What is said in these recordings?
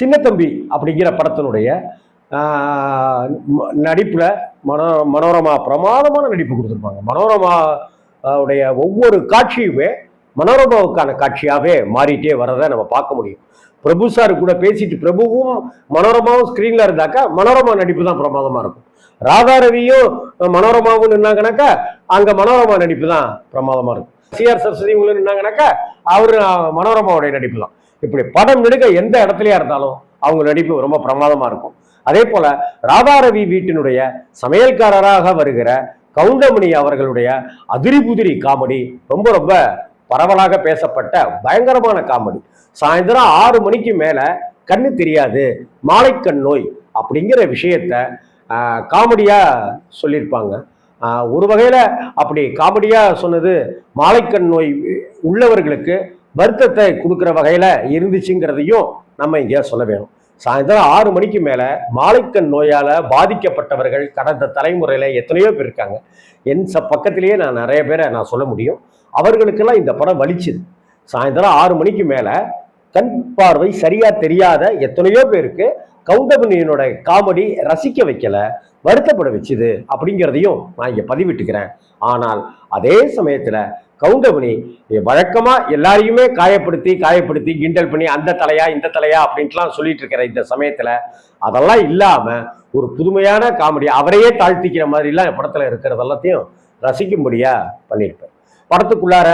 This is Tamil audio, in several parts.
சின்னத்தம்பி அப்படிங்கிற படத்தினுடைய நடிப்பில் மனோ மனோரமா பிரமாதமான நடிப்பு கொடுத்துருப்பாங்க. மனோரமா உடைய ஒவ்வொரு காட்சியுமே மனோரமாவுக்கான காட்சியாகவே மாறிட்டே வரதை நம்ம பார்க்க முடியும். பிரபு சார் கூட பேசிட்டு பிரபுவும் மனோரமாவும் ஸ்க்ரீனில் இருந்தாக்கா மனோரமா நடிப்பு தான் பிரமாதமாக இருக்கும். ராதா ரவியும் மனோரமாவும் நின்னாங்கனாக்கா அங்கே மனோரமா நடிப்பு தான் பிரமாதமாக இருக்கும். சிஆர் சரஸ்வதி இவங்களும் நின்னாங்கனாக்கா அவர் மனோரமாவுடைய நடிப்பு தான். இப்படி படம் நெடுக எந்த இடத்துலயா இருந்தாலும் அவங்க நடிப்பு ரொம்ப பிரமாதமா இருக்கும். அதே போல ராதாரவி வீட்டினுடைய சமையல்காரராக வருகிற கவுண்டமணி அவர்களுடைய அதிரிபுதிரி காமெடி ரொம்ப ரொம்ப பரவலாக பேசப்பட்ட பயங்கரமான காமெடி. சாயந்தரம் ஆறு மணிக்கு மேல கண்ணு தெரியாது மாலைக்கண் நோய் அப்படிங்கிற விஷயத்த காமெடியா சொல்லியிருப்பாங்க. ஒரு வகையில் அப்படி காமெடியாக சொன்னது மாலைக்கண் நோய் உள்ளவர்களுக்கு வருத்தத்தை கொடுக்குற வகையில் இருந்துச்சுங்கிறதையும் நம்ம இங்கே சொல்ல வேணும். சாயந்தரம் ஆறு மணிக்கு மேலே மாலைக்கண் நோயால் பாதிக்கப்பட்டவர்கள் கடந்த தலைமுறையில் எத்தனையோ பேர் இருக்காங்க. என் ச பக்கத்திலேயே நான் நிறைய பேரை நான் சொல்ல முடியும். அவர்களுக்கெல்லாம் இந்த படம் வலிச்சுது. சாயந்தரம் ஆறு மணிக்கு மேலே கண் பார்வை சரியாக தெரியாத எத்தனையோ பேருக்கு கவுண்டமணியனோட காமெடி ரசிக்க வைக்கல வருத்தப்பட வச்சுது அப்படிங்கிறதையும் நான் இங்கே பதிவிட்டுக்கிறேன். ஆனால் அதே சமயத்தில் கவுண்டமணி வழக்கமா எல்லாரையுமே காயப்படுத்தி காயப்படுத்தி கிண்டல் பண்ணி அந்த தலையா இந்த தலையா அப்படின்ட்டுலாம் சொல்லிட்டு இருக்கிற இந்த சமயத்துல அதெல்லாம் இல்லாம ஒரு புதுமையான காமெடி அவரையே தாழ்த்திக்கிற மாதிரிலாம் படத்தில் படத்துல இருக்கிறது எல்லாத்தையும் ரசிக்கும்படியா பண்ணியிருப்பேன் படத்துக்குள்ளார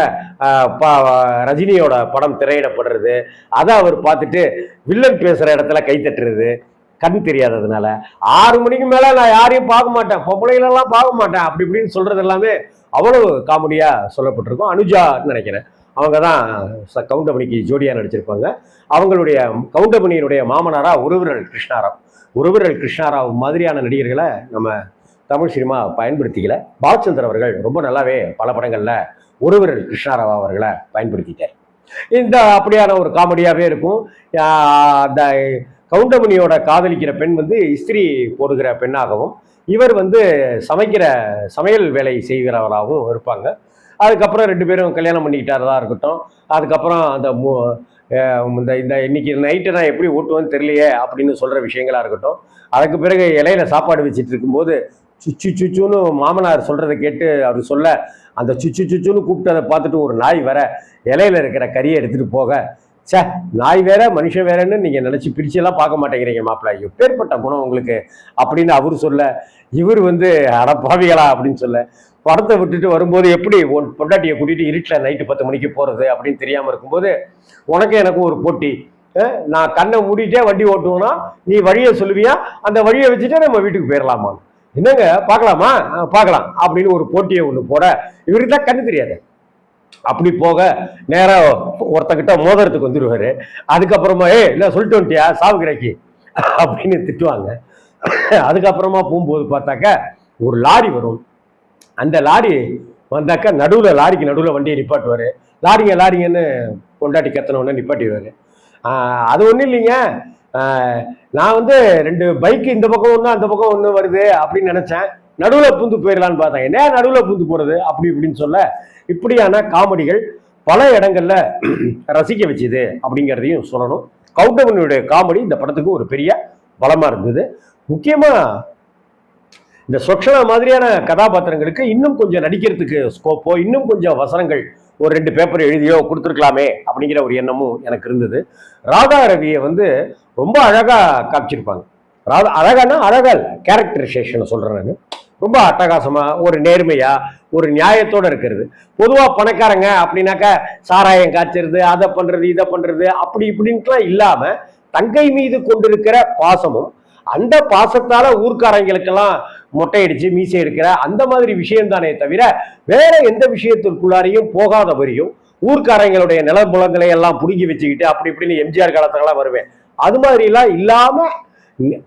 ரஜினியோட படம் திரையிடப்படுறது அதை அவர் பார்த்துட்டு வில்லன் பேசுகிற இடத்துல கை தட்டுறது கண் தெரியாததுனால ஆறு மணிக்கு மேலே நான் யாரையும் பார்க்க மாட்டேன் பொம்பளைகளெல்லாம் பார்க்க மாட்டேன் அப்படி இப்படின்னு சொல்கிறது எல்லாமே அவ்வளவு காமெடியாக சொல்லப்பட்டிருக்கும். அனுஜான்னு நினைக்கிறேன். அவங்க தான் ச- கவுண்டமணிக்கு ஜோடியாக நடிச்சிருப்பாங்க. அவங்களுடைய கவுண்டமணியினுடைய மாமனாரா உறவிரல் கிருஷ்ணாராவ். உறவிரல் கிருஷ்ணாராவ் மாதிரியான நடிகர்களை நம்ம தமிழ் சினிமா பயன்படுத்திக்கல. பாலச்சந்தர் அவர்கள் ரொம்ப நல்லாவே பல படங்களில் உறவிரல் கிருஷ்ணாராவ் அவர்களை பயன்படுத்திட்டார். இந்த அப்படியான ஒரு காமெடியாகவே இருக்கும். அந்த கவுண்டமணியோட காதலிக்கிற பெண் வந்து இஸ்திரி போடுகிற பெண்ணாகவும் இவர் வந்து சமைக்கிற சமையல் வேலை செய்கிறவராகவும் இருப்பாங்க. அதுக்கப்புறம் ரெண்டு பேரும் கல்யாணம் பண்ணிக்கிட்டாரதாக இருக்கட்டும். அதுக்கப்புறம் அந்த மு- இந்த இந்த இன்னைக்கு நைட்டை நான் எப்படி ஓட்டுவேன்னு தெரியலையே அப்படின்னு சொல்கிற விஷயங்களாக இருக்கட்டும். அதுக்கு பிறகு இலையில சாப்பாடு வச்சுட்டு இருக்கும்போது சுச்சு சுச்சுன்னு மாமனார் சொல்கிறத கேட்டு அவர் சொல்ல அந்த சுச்சு சுச்சுன்னு கூப்பிட்டு அதை பார்த்துட்டு ஒரு நாய் வர இலையில இருக்கிற கறியை எடுத்துகிட்டு போக ச்சே நாய் வேற மனுஷன் வேறன்னு நீங்க நினைச்சு பிரிச்செல்லாம் பார்க்க மாட்டேங்கிறீங்க மாப்பிள்ள. எப்பேற்பட்ட குணம் உங்களுக்கு அப்படின்னு அவர் சொல்ல இவர் வந்து அடப்பாவிகளா அப்படின்னு சொல்ல படத்தை விட்டுட்டு வரும்போது எப்படி உன் பொண்டாட்டியை கூட்டிட்டு இருட்டில் நைட்டு பத்து மணிக்கு போறது அப்படின்னு தெரியாம இருக்கும்போது உனக்கு எனக்கும் ஒரு போட்டி. நான் கண்ணை மூடிட்டே வண்டி ஓட்டுவோன்னா நீ வழியை சொல்லுவியா? அந்த வழியை வச்சுட்டே நம்ம வீட்டுக்கு போயிடலாமான்னு என்னங்க பார்க்கலாமா? பார்க்கலாம். அப்படின்னு ஒரு போட்டியை ஒன்று போட இவருக்கு தான் கண்ணு தெரியாது. அப்படி போக நேராக ஒருத்தங்கிட்ட மோதிரத்துக்கு வந்துடுவார் அதுக்கப்புறமா ஏ இல்லை சொல்லிட்டு வந்துட்டியா? சாவு கிடைக்கி. அப்படின்னு திட்டுவாங்க. அதுக்கப்புறமா போகும்போது பார்த்தாக்க ஒரு லாரி வரும். அந்த லாரி வந்தாக்கா நடுவில் லாரிக்கு நடுவில் வண்டியை நிப்பாட்டுவார். லாரிங்க லாரிங்கன்னு கொண்டாட்டி கத்தனவுடனே நிப்பாட்டிடுவார். அது ஒன்றும் இல்லைங்க. நான் வந்து ரெண்டு பைக்கு இந்த பக்கம் ஒன்று அந்த பக்கம் ஒன்று வருது அப்படின்னு நினச்சேன். நடுவில் பூந்து போயிடலான்னு பார்த்தா என்ன நடுவில் பூந்து போகிறது அப்படி இப்படின்னு சொல்ல இப்படியான காமெடிகள் பல இடங்கள்ல ரசிக்க வச்சுது அப்படிங்கிறதையும் சொல்லணும். கவுண்டமணியுடைய காமெடி இந்த படத்துக்கு ஒரு பெரிய பலமாக இருந்தது. முக்கியமாக இந்த சொக்ஷனா மாதிரியான கதாபாத்திரங்களுக்கு இன்னும் கொஞ்சம் நடிக்கிறதுக்கு ஸ்கோப்போ இன்னும் கொஞ்சம் வசனங்கள் ஒரு ரெண்டு பேப்பர் எழுதியோ கொடுத்துருக்கலாமே அப்படிங்கிற ஒரு எண்ணமும் எனக்கு இருந்தது. ராதா ரவியை வந்து ரொம்ப அழகாக காமிச்சிருப்பாங்க. ராதா அழகானா அழகா கேரக்டரைசேஷனை சொல்கிறேன் நான். ரொம்ப அட்டகாசமாக ஒரு நேர்மையாக ஒரு நியாயத்தோடு இருக்கிறது. பொதுவாக பணக்காரங்க அப்படின்னாக்கா சாராயம் காய்ச்சறது அதை பண்ணுறது இதை பண்ணுறது அப்படி இப்படின்ட்டுலாம் இல்லாமல் தங்கை மீது கொண்டிருக்கிற பாசமும் அந்த பாசத்தால ஊர்க்காரங்களுக்கெல்லாம் மொட்டை அடிச்சு மீசை எடுக்கிற அந்த மாதிரி விஷயம்தானே தவிர வேற எந்த விஷயத்திற்குள்ளாரையும் போகாதவரையும் ஊர்க்காரங்களுடைய நிலப்புலங்களை எல்லாம் புடுங்கி வச்சுக்கிட்டு அப்படி இப்படின்னு எம்ஜிஆர் காலத்துலலாம் வருவேன். அது மாதிரிலாம் இல்லாமல்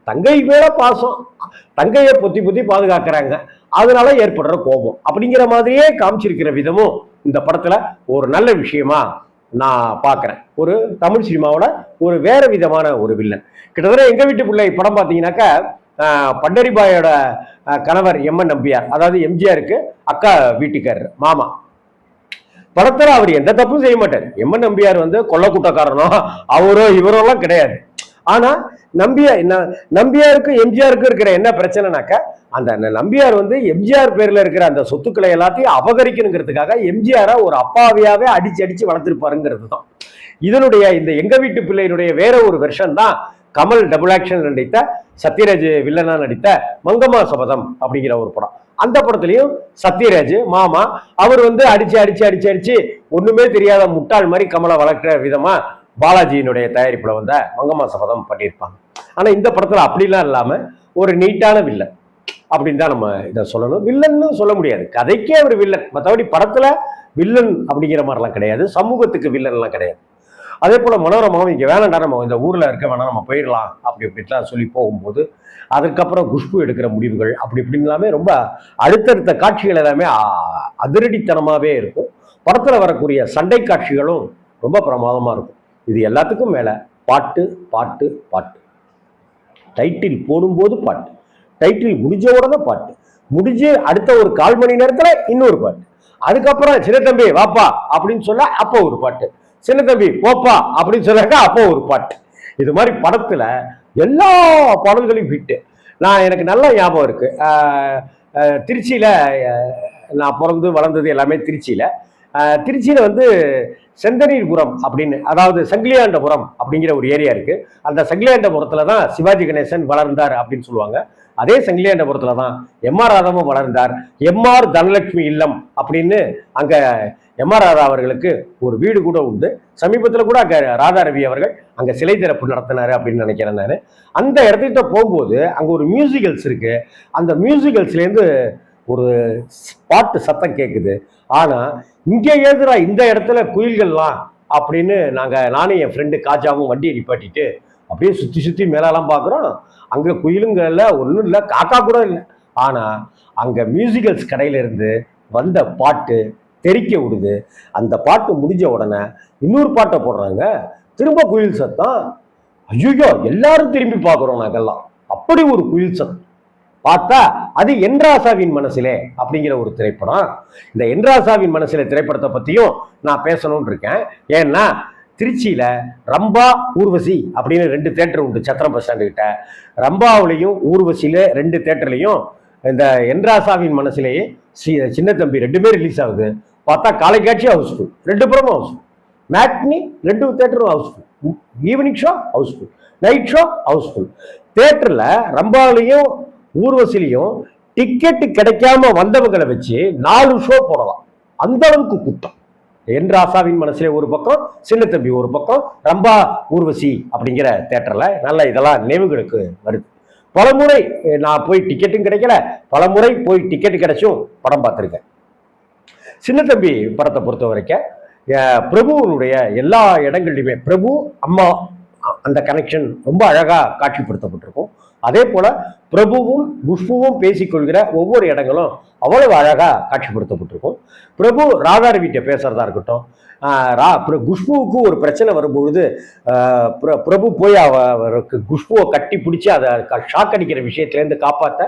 தங்கை மேல பாசம். தங்கையை பொத்தி பொத்தி பாதுகாக்கிறாங்க. அதனால ஏற்படுற கோபம். அப்படிங்கிற மாதிரியே காமிச்சிருக்கிற விதமும் இந்த படத்துல ஒரு நல்ல விஷயமா நான் பார்க்குறேன் ஒரு தமிழ் சினிமாவோட ஒரு வேற விதமான ஒரு வில்லன். கிட்டத்தட்ட எங்கள் வீட்டு பிள்ளை படம் பார்த்தீங்கன்னாக்கா பண்டரிபாயோட கணவர் எம்என் நம்பியார் அதாவது எம்ஜிஆருக்கு அக்கா வீட்டுக்காரர் மாமா. படத்தில் அவர் எந்த தப்பும் செய்ய மாட்டார். எம்என் நம்பியார் வந்து கொள்ள கூட்டக்காரனோ அவரோ இவரோலாம் கிடையாது. ஆனா நம்பியார் என்ன நம்பியாருக்கும் எம்ஜிஆருக்கும் இருக்கிற என்ன பிரச்சனைனாக்க அந்த நம்பியார் வந்து எம்ஜிஆர் பேர்ல இருக்கிற அந்த சொத்துக்களை எல்லாத்தையும் அபகரிக்கணுங்கிறதுக்காக எம்ஜிஆரை ஒரு அப்பாவியாவே அடிச்சு அடிச்சு வளர்த்திருப்பாருங்கிறது தான் இதனுடைய இந்த எங்க வீட்டு பிள்ளையினுடைய வேற ஒரு வெர்ஷன் தான் கமல் டபுள் ஆக்ஷன் நடித்த சத்யராஜ் வில்லனா நடித்த மங்கம்மா சபதம் அப்படிங்கிற ஒரு படம். அந்த படத்துலையும் சத்யராஜ் மாமா அவர் வந்து அடிச்சு அடிச்சு அடிச்சு அடிச்சு ஒண்ணுமே தெரியாத முட்டாள் மாதிரி கமலை வளர்க்குற விதமா பாலாஜியினுடைய தயாரிப்பில் வந்த மங்கம்மா சபதம் பண்ணியிருப்பாங்க. ஆனால் இந்த படத்தில் அப்படிலாம் இல்லாமல் ஒரு நீட்டான வில்லன் அப்படின்னு தான் நம்ம இதை சொல்லணும். வில்லன்னு சொல்ல முடியாது. கதைக்கே அவர் வில்லன். மற்றபடி படத்தில் வில்லன் அப்படிங்கிற மாதிரிலாம் கிடையாது. சமூகத்துக்கு வில்லன்லாம் கிடையாது. அதே போல மனோரமாவும் இங்கே வேணாண்டா நம்ம இந்த ஊரில் இருக்க வேணாம் நம்ம போயிடலாம். அப்படி இப்படிலாம் சொல்லி போகும்போது அதுக்கப்புறம் குஷ்பு எடுக்கிற முடிவுகள் அப்படி இப்படின்னு எல்லாமே ரொம்ப அடுத்தடுத்த காட்சிகள் எல்லாமே அதிரடித்தனமாகவே இருக்கும். படத்தில் வரக்கூடிய சண்டை காட்சிகளும் ரொம்ப பிரமாதமாக இருக்கும். இது எல்லாத்துக்கும் மேலே பாட்டு பாட்டு பாட்டு. டைட்டில் போடும்போது பாட்டு. டைட்டில் முடிஞ்ச உடனே பாட்டு. முடிஞ்சு அடுத்த ஒரு கால் மணி நேரத்தில் இன்னொரு பாட்டு. அதுக்கப்புறம் சின்ன தம்பி வாப்பா அப்படின்னு சொல்ல அப்போ ஒரு பாட்டு. சின்ன தம்பி போப்பா அப்படின்னு சொன்னாக்க அப்போ ஒரு பாட்டு. இது மாதிரி படத்தில் எல்லா பாடல்களையும் ஹிட்டு நான் எனக்கு நல்ல ஞாபகம் இருக்குது திருச்சியில் நான் பிறந்து வளர்ந்தது எல்லாமே திருச்சியில். திருச்சியில் வந்து செந்தனீர்புரம் அப்படின்னு அதாவது சங்கிலியாண்டபுரம் அப்படிங்கிற ஒரு ஏரியா இருக்கு. அந்த சங்கிலியாண்டபுரத்துல தான் சிவாஜி கணேசன் வளர்ந்தார் அப்படின்னு சொல்லுவாங்க. அதே சங்கிலியாண்டபுரத்துல தான் எம்ஆர் ராதாவும் வளர்ந்தார். எம்ஆர் தனலட்சுமி இல்லம் அப்படின்னு அங்க எம்ஆர் ராதா அவர்களுக்கு ஒரு வீடு கூட உண்டு. சமீபத்தில் கூட அங்கே ராதா ரவி அவர்கள் அங்கே சிலை திறப்பு நடத்தினார் அப்படின்னு நினைக்கிறேன் நான். அந்த இடத்துக்கிட்ட போகும்போது அங்கே ஒரு மியூசிக்கல்ஸ் இருக்கு. அந்த மியூசிக்கல்ஸ்லேருந்து ஒரு பாட்டு சத்தம் கேட்குது ஆனால் இங்கே ஏதுடா இந்த இடத்துல குயில்கள்லாம் அப்படின்னு நாங்கள் நானும் என் ஃப்ரெண்டு காஜாவும் வண்டியை நிப்பாட்டிட்டு அப்படியே சுற்றி சுற்றி மேலெல்லாம் பார்க்குறோம். அங்கே குயிலுங்கள்ல ஒன்றும் இல்லை காக்கா கூட இல்லை. ஆனால் அங்கே மியூசிக்கல்ஸ் கடையிலேருந்து வந்த பாட்டு தெறிக்க விடுது. அந்த பாட்டு முடிஞ்ச உடனே இன்னொரு பாட்டை போடுறாங்க. திரும்ப குயில் சத்தம். ஐயோ எல்லாரும் திரும்பி பார்க்குறோம் நாங்கெல்லாம். அப்படி ஒரு குயில் சத்தம். பார்த்தா அது என்ராசாவின் மனசிலே அப்படிங்கிற ஒரு திரைப்படம். இந்த என்ராசாவின் மனசிலே திரைப்படத்தை பற்றியும் நான் பேசணும்னு இருக்கேன். ஏன்னா திருச்சியில் ரம்பா ஊர்வசி அப்படின்னு ரெண்டு தேட்டர் உண்டு சத்திரம் பஸ் ஸ்டாண்டு கிட்ட. ரம்பாவிலையும் ஊர்வசியில ரெண்டு தேட்டர்லையும் இந்த என்ராசாவின் மனசிலேயே சி- சின்ன தம்பி ரெண்டுமே ரிலீஸ் ஆகுது. பார்த்தா காலை காட்சி ஹவுஸ்ஃபுல் ரெண்டு புறமும் ஹவுஸ்ஃபுல் மேட்னி ரெண்டு தேட்டரும் housefull evening show housefull night show housefull தேட்டரில் ரம்பாவிலையும் ஊர்வசிலையும் டிக்கெட்டு கிடைக்காம வந்தவங்களை வச்சு நாலு ஷோ போடலாம். அந்த அளவுக்கு கூட்டம். என் ராசாவின் மனசுல ஒரு பக்கம் சின்ன தம்பி ஒரு பக்கம் ரம்பா ஊர்வசி அப்படிங்கிற தேட்டர்ல நல்ல இதெல்லாம் நினைவுகளுக்கு வருது. பலமுறை முறை நான் போய் டிக்கெட்டும் கிடைக்கல பலமுறை போய் டிக்கெட் கிடைச்சும் படம் பார்த்துருக்கேன். சின்ன தம்பி படத்தை பொறுத்த வரைக்கும் பிரபுவனுடைய எல்லா இடங்கள்லையுமே பிரபு அம்மா அந்த கனெக்ஷன் ரொம்ப அழகாக காட்சிப்படுத்தப்பட்டிருக்கும். அதே போல பிரபுவும் குஷ்புவும் பேசிக்கொள்கிற ஒவ்வொரு இடங்களும் அவ்வளவு அழகா காட்சிப்படுத்தப்பட்டிருக்கும். பிரபு ராதாரவிட்ட பேசுறதா இருக்கட்டும் ரா பிர- குஷ்புவுக்கு ஒரு பிரச்சனை வரும்பொழுது பிரபு போய் அவருக்கு குஷ்புவை கட்டி பிடிச்சி அதை ஷாக் அடிக்கிற விஷயத்துலேருந்து காப்பாற்ற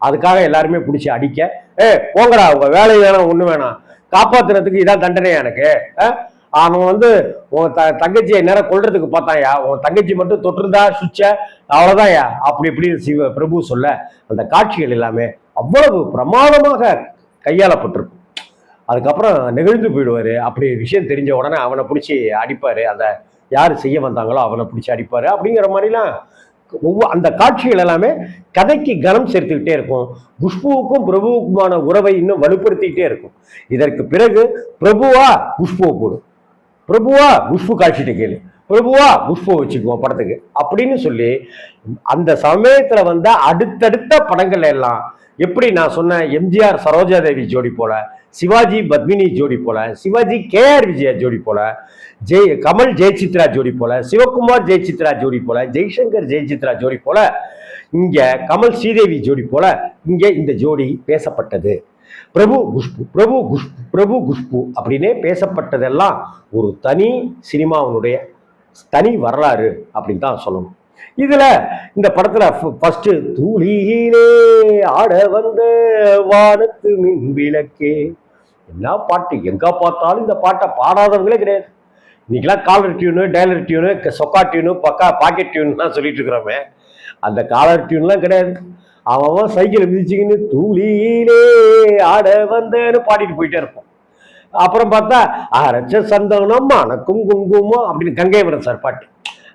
அதுக்காக எல்லாருமே பிடிச்சி அடிக்க ஏ போங்கடா உங்க வேலை வேணாம் ஒன்று வேணாம். காப்பாத்துறதுக்கு இதான் தண்டனை எனக்கு அவன் வந்து உன் த தங்கச்சியை நேரம் கொள்றதுக்கு பார்த்தாயா? உன் தங்கச்சி மட்டும் தொட்டிருந்தா சுச்ச அவ்வளோதான்யா அப்படி இப்படி சிவ பிரபு சொல்ல அந்த காட்சிகள் எல்லாமே அவ்வளவு பிரமாதமாக கையாளப்பட்டிருக்கும். அதுக்கப்புறம் நெகிழ்ந்து போயிடுவார். அப்படி விஷயம் தெரிஞ்ச உடனே அவனை பிடிச்சி அடிப்பார். அந்த யார் செய்ய வந்தாங்களோ அவனை பிடிச்சி அடிப்பார். அப்படிங்கிற மாதிரிலாம் ஒவ்வொரு அந்த காட்சிகள் எல்லாமே கதைக்கு கனம் சேர்த்துக்கிட்டே இருக்கும். குஷ்புவுக்கும் பிரபுவுக்குமான உறவை இன்னும் வலுப்படுத்திக்கிட்டே இருக்கும். இதற்கு பிறகு பிரபுவா குஷ்புவை போடும். பிரபுவா குஷ்பு காட்சிட்டு கேளு. பிரபுவா குஷ்பு வச்சுக்குவோம் படத்துக்கு. அப்படின்னு சொல்லி அந்த சமயத்துல வந்த அடுத்தடுத்த படங்கள் எல்லாம் எப்படி நான் சொன்ன எம்ஜிஆர் சரோஜா தேவி ஜோடி போல சிவாஜி பத்மினி ஜோடி போல சிவாஜி கேஆர் விஜயா ஜோடி போல ஜெய் கமல் ஜெயசித்ரா ஜோடி போல சிவகுமார் ஜெயசித்ரா ஜோடி போல ஜெய்சங்கர் ஜெயசித்ரா ஜோடி போல இங்க கமல் ஸ்ரீதேவி ஜோடி போல இங்க இந்த ஜோடி பேசப்பட்டது. பிரபு குஷ்பு பிரபு குஷ்பு பிரபு குஷ்பு அப்படின்னே பேசப்பட்டதெல்லாம் ஒரு தனி சினிமாவினுடைய தனி வரலாறு அப்படின்னு தான் சொல்லணும். இதுல இந்த படத்துல ஃபர்ஸ்ட் தூளியிலே ஆட வந்த வானத்து மின் விளக்கே. என்ன பாட்டு? எங்க பார்த்தாலும் இந்த பாட்டை பாடாதவங்களே கிடையாது. இன்னைக்கெல்லாம் காலர் டியூனு டைலர் டியூனு சொக்கா டியூனு பக்கா பாக்கெட் டியூன்லாம் சொல்லிட்டு இருக்கிறோமே. அந்த காலர் டியூன்லாம் கிடையாது. அவன் சைக்கிள் சைக்கிளை மிதிச்சுக்கின்னு தூளியிலே ஆட வந்தேன்னு பாடிட்டு போயிட்டே இருப்பான். அப்புறம் பார்த்தா அரைச்ச சந்தனம் மணக்கும் குங்குமம் அப்படின்னு கங்கைவரன் சார் பாட்டு.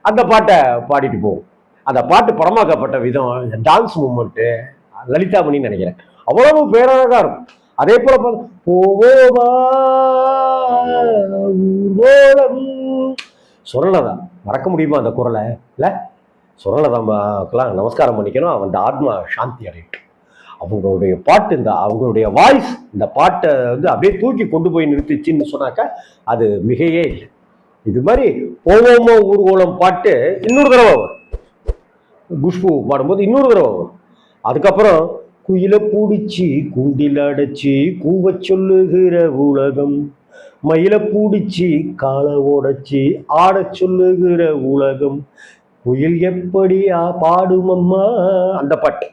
அந்த பாட்டை பாடிட்டு போவோம். அந்த பாட்டு படமாக்கப்பட்ட விதம் டான்ஸ் மூமெண்ட்டு லலிதாமணின்னு நினைக்கிறேன். அவ்வளவு பேரழகா இருக்கும். அதே போல பாத்தா, போவோமா மறக்க முடியுமா அந்த குரலை? இல்லை? சுரலதாம்பாக்கெல்லாம் நமஸ்காரம் பண்ணிக்கணும். அவன் அந்த ஆத்மா சாந்தி அடையட்டும். அவங்களுடைய பாட்டு இந்த அவங்களுடைய வாய்ஸ் இந்த பாட்டை வந்து அப்படியே தூக்கி கொண்டு போய் நிறுத்திச்சின்னு சொன்னாக்கா அது மிகையே இல்லை. இது மாதிரி போவோமோ ஊர்வலம் பாட்டு இன்னொரு தடவை வரும். குஷ்பு பாடும்போது இன்னொரு தடவை வரும். அதுக்கப்புறம் குயில பூடிச்சு கூண்டில் அடைச்சி கூவ சொல்லுகிற உலகம். மயில பூடிச்சு காலை உடைச்சி ஆட சொல்லுகிற உலகம். குயில் எப்படி ஆ- பாடும் அம்மா அந்த பாட்டு.